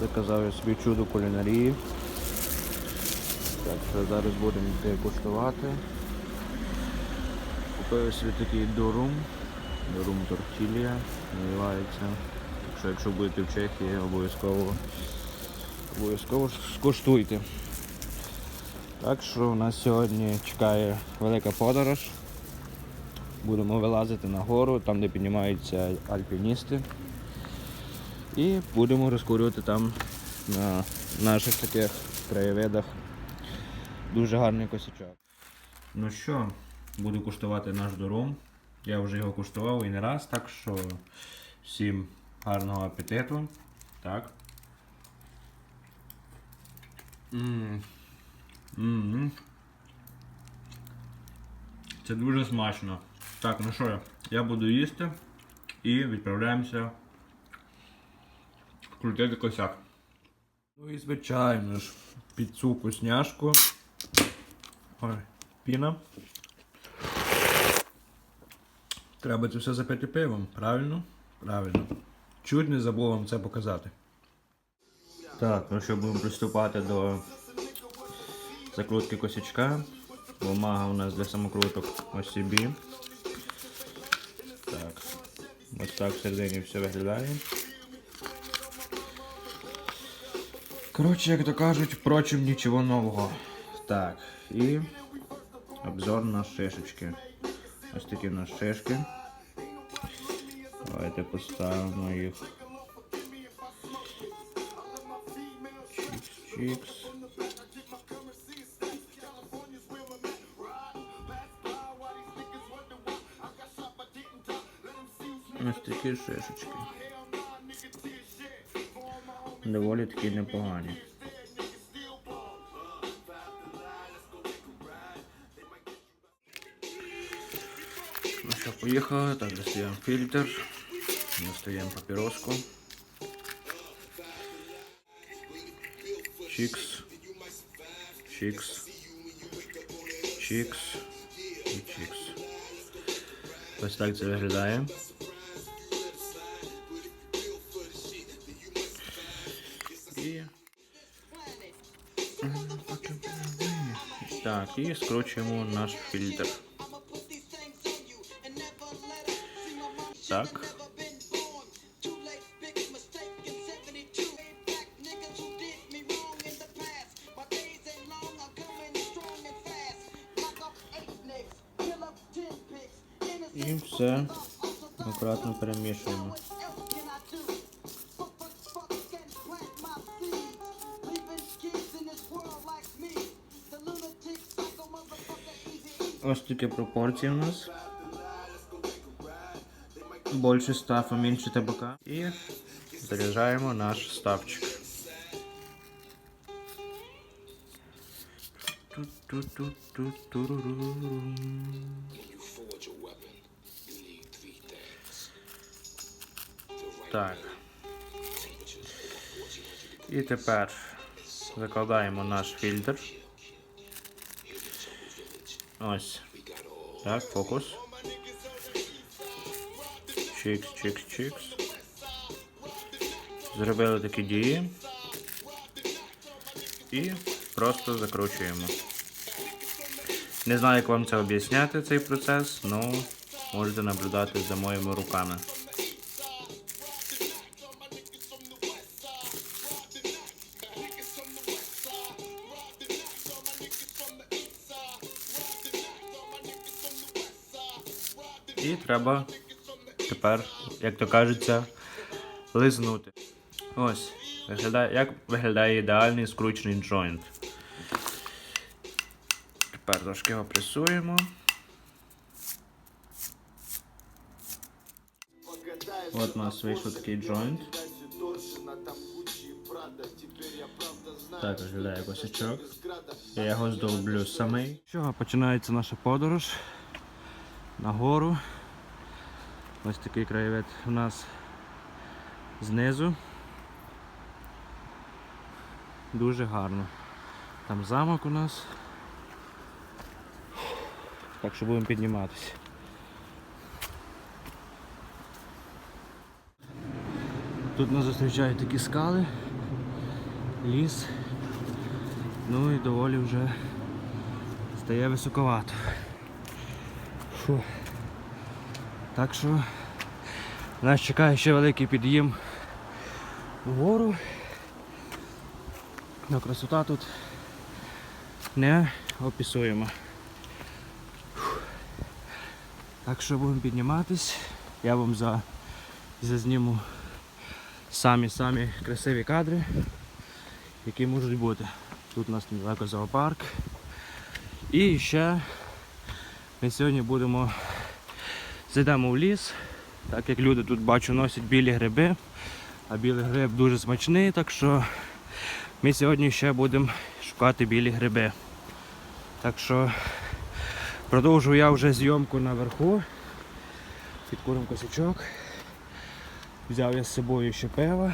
Заказав я собі чудо кулінарії. Так що зараз будемо йти куштувати. Купив собі такий дурум. Дурум тортілія називається. Так що якщо будете в Чехії, обов'язково обов'язково скуштуйте. Так що у нас сьогодні чекає велика подорож. Будемо вилазити на гору, там де піднімаються альпіністи. І будемо розкурювати там на наших таких краєвидах дуже гарний косячок. Ну що, буду куштувати наш дурум. Я вже його куштував і не раз, так що всім гарного апетиту. Так. М. М. Це дуже смачно. Так, ну що, я буду їсти і відправляємося крутити косяк. Ну і звичайно ж, під цю вкусняшку. Ой, піна. Треба це все запити пивом, правильно? Правильно. Чуть не забув вам це показати. Так, ну що будемо приступати до закрутки косячка. Бумага у нас для самокруток OCB. Так. Ось так всередині все виглядає. Коротше, як то кажуть, впрочем, нічого нового. Так, і обзор на шишечки. Ось такі у нас шишки. Давайте поставимо їх. Чікс-чікс. Ось такі шишечки. Доволі такі непогані. Ну що, поїхали. Так, достаємо фільтр. Достаємо папіроску. Чікс. Чікс. Чікс. І чікс. Ось так це виглядає. і скручуємо наш фільтр. Так. І все акуратно перемішуємо. Ось такі пропорції у нас. Більше стафа, менше табака. І заряджаємо наш ставчик. Так. І тепер закладаємо наш фільтр. Ось. Так, фокус. Чикс, чикс, чикс. Зробили такі дії. І просто закручуємо. Не знаю, як вам це об'ясняти, цей процес, але можете наблюдати за моїми руками. І треба тепер, як то кажеться, лизнути. Ось, виглядає, як виглядає ідеальний скручений джойнт. Тепер трошки його пресуємо. От у нас вийшов такий джойнт. Так виглядає косячок. Я його здовблю самий. Що, починається наша подорож на гору. Ось такий краєвид у нас знизу. Дуже гарно. Там замок у нас. Так що будемо підніматися. Тут нас зустрічають такі скали. ліс. Ну і доволі вже стає високовато. Фу. Так що нас чекає ще великий під'їм вгору. Но красота тут не описуємо. Так що будемо підніматись. Я вам за, зазніму самі-самі красиві кадри, які можуть бути. Тут у нас недалеко зоопарк. І ще ми сьогодні будемо зайдемо в ліс, так як люди тут бачу носять білі гриби, а білий гриб дуже смачний, так що ми сьогодні ще будемо шукати білі гриби. Так що продовжую я вже зйомку наверху. Підкурим косячок. Взяв я з собою ще пиво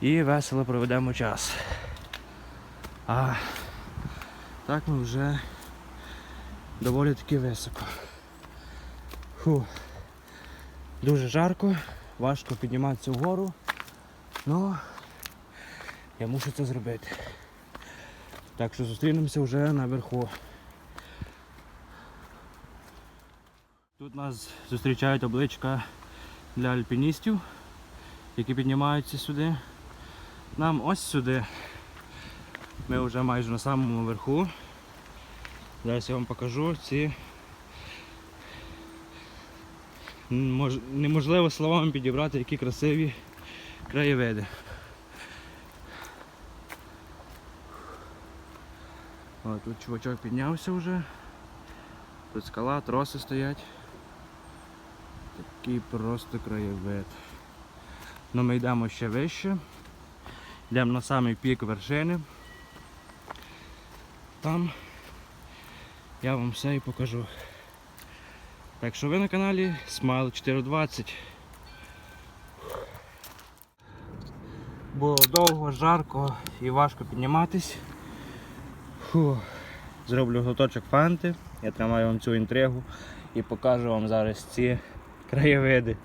і весело проведемо час. А так ми вже доволі таки високо. Фу. Дуже жарко, важко підніматися вгору, але я мушу це зробити. Так що зустрінемося вже наверху. Тут нас зустрічають обличка для альпіністів, які піднімаються сюди. Нам ось сюди. Ми вже майже на самому верху. Зараз я вам покажу ці Мож... неможливо словами підібрати, які красиві краєвиди. О, тут чувачок піднявся вже. Тут скала, троси стоять. Такий просто краєвид. Ну ми йдемо ще вище. Йдемо на самий пік вершини. Там я вам все і покажу. Так що ви на каналі Smile 420. Було довго, жарко і важко підніматись. Фу. Зроблю глоточок фанти, я тримаю вам цю інтригу і покажу вам зараз ці краєвиди.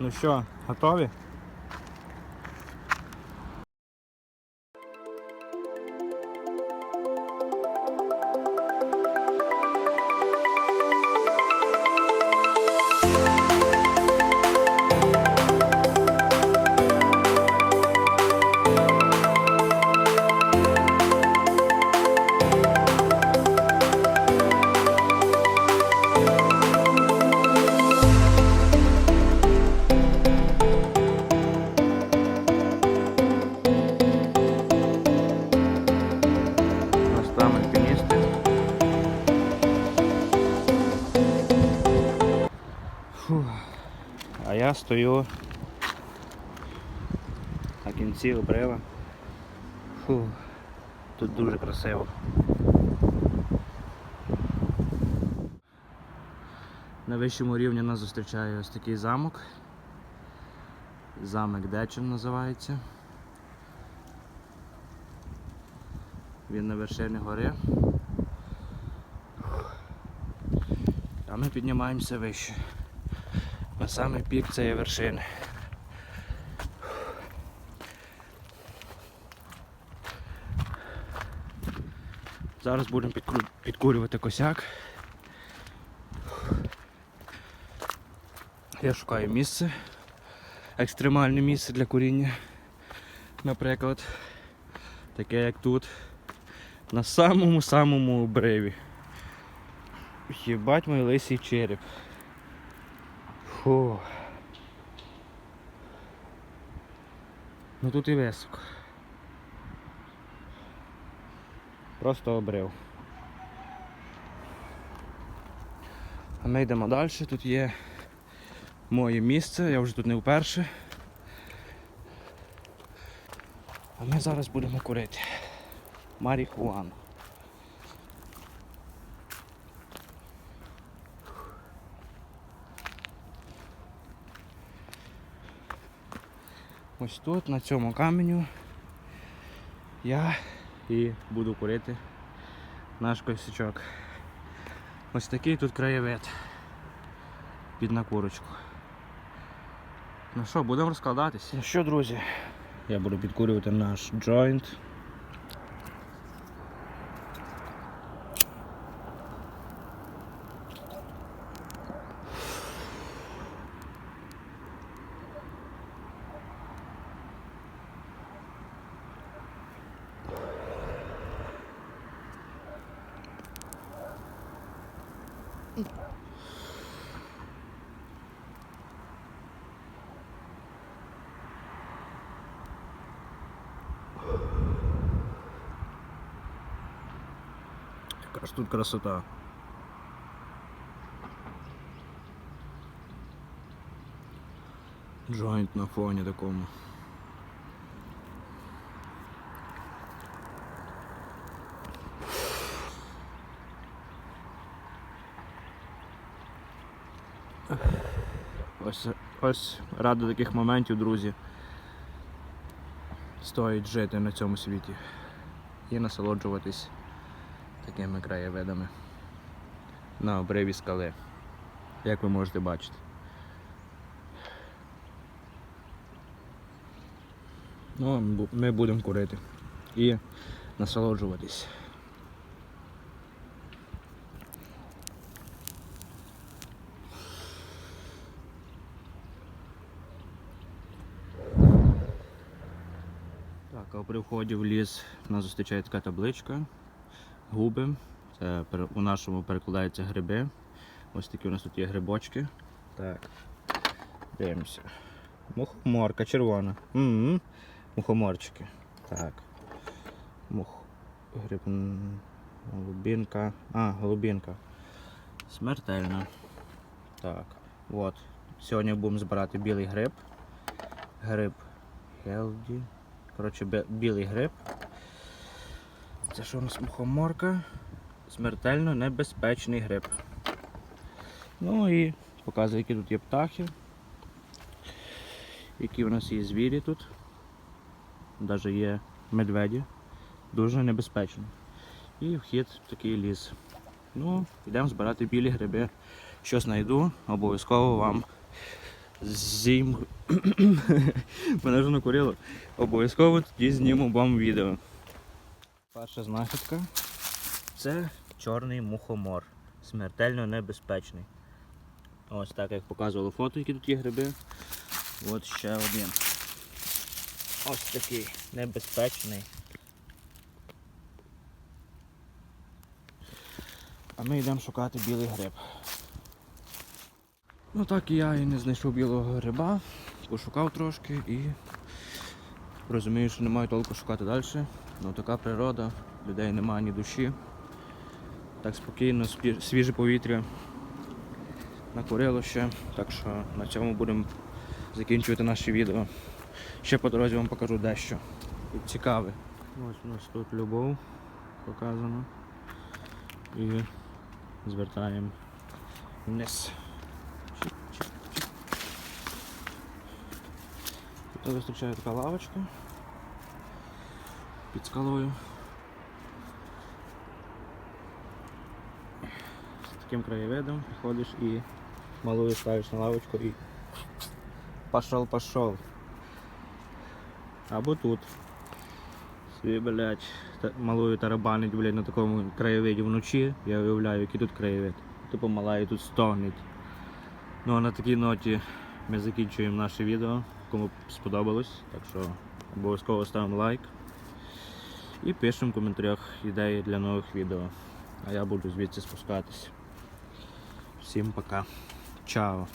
Ну що, готові? Я стою на кінці обрива. Фу. Тут дуже красиво. На вищому рівні нас зустрічає ось такий замок. Замок Дечин називається. Він на вершині гори. А ми піднімаємося вище. На самий пік цієї вершини. Зараз будемо підкурювати косяк. Я шукаю місце, екстремальне місце для куріння. Наприклад, таке як тут, на самому-самому обриві. Єбать мій лисий череп. Фу. Ну тут і високо. Просто обрив. А ми йдемо далі, тут є моє місце, я вже тут не вперше. А ми зараз будемо курити. Марихуану. Ось тут, на цьому каменю, я і буду курити наш косячок. Ось такий тут краєвид. під накурочку. Ну що, будемо розкладатися. Ну що, друзі? Я буду підкурювати наш джойнт. Тут красота. Джойнт на фоні такому. Ось, ось ради таких моментів, друзі. Стоїть жити на цьому світі і насолоджуватись такими краєвидами на обриві скали, як ви можете бачити. Ну, ми будемо курити і насолоджуватись. Так, а при вході в ліс нас зустрічає така табличка. Губи. Це у нашому перекладається гриби. Ось такі у нас тут є грибочки. Так. Дивимося. Мухоморка червона. м Мухоморчики. Так. Мух. Гриб. Голубінка. А, голубінка. Смертельна. Так. От. Сьогодні будемо збирати білий гриб. Гриб Хелді. Коротше, білий гриб. Це що у нас мухоморка? Смертельно небезпечний гриб. Ну і показує, які тут є птахи. Які у нас є звірі тут. Навіть є медведі. Дуже небезпечно. І вхід в такий ліс. Ну, йдемо збирати білі гриби. Що знайду, обов'язково вам зім. Мене вже накурило. Обов'язково тоді зніму вам відео. Перша знахідка це чорний мухомор. Смертельно небезпечний. Ось так, як показували фото, які тут є гриби. От ще один. Ось такий небезпечний. А ми йдемо шукати білий гриб. Ну так і я і не знайшов білого гриба, пошукав трошки і розумію, що немає толку шукати далі. Ну така природа, людей немає ні душі. Так спокійно, свіже повітря. Накурило ще, так що на цьому будемо закінчувати наше відео. Ще по дорозі вам покажу дещо цікаве. Ось у нас тут любов показано. І звертаємо вниз. Тут зустрічає така лавочка під скалою. З таким краєвидом приходиш і малую ставиш на лавочку і пошел, пошел. Або тут. Собі, блядь, малою тарабанить, блядь, на такому краєвиді вночі. Я уявляю, який тут краєвид. Типу мала і тут стогнеть. Ну а на такій ноті ми закінчуємо наше відео. Кому сподобалось, так що обов'язково ставимо лайк. І пишемо в коментарях ідеї для нових відео. А я буду звідси спускатись. Всім пока. Чао.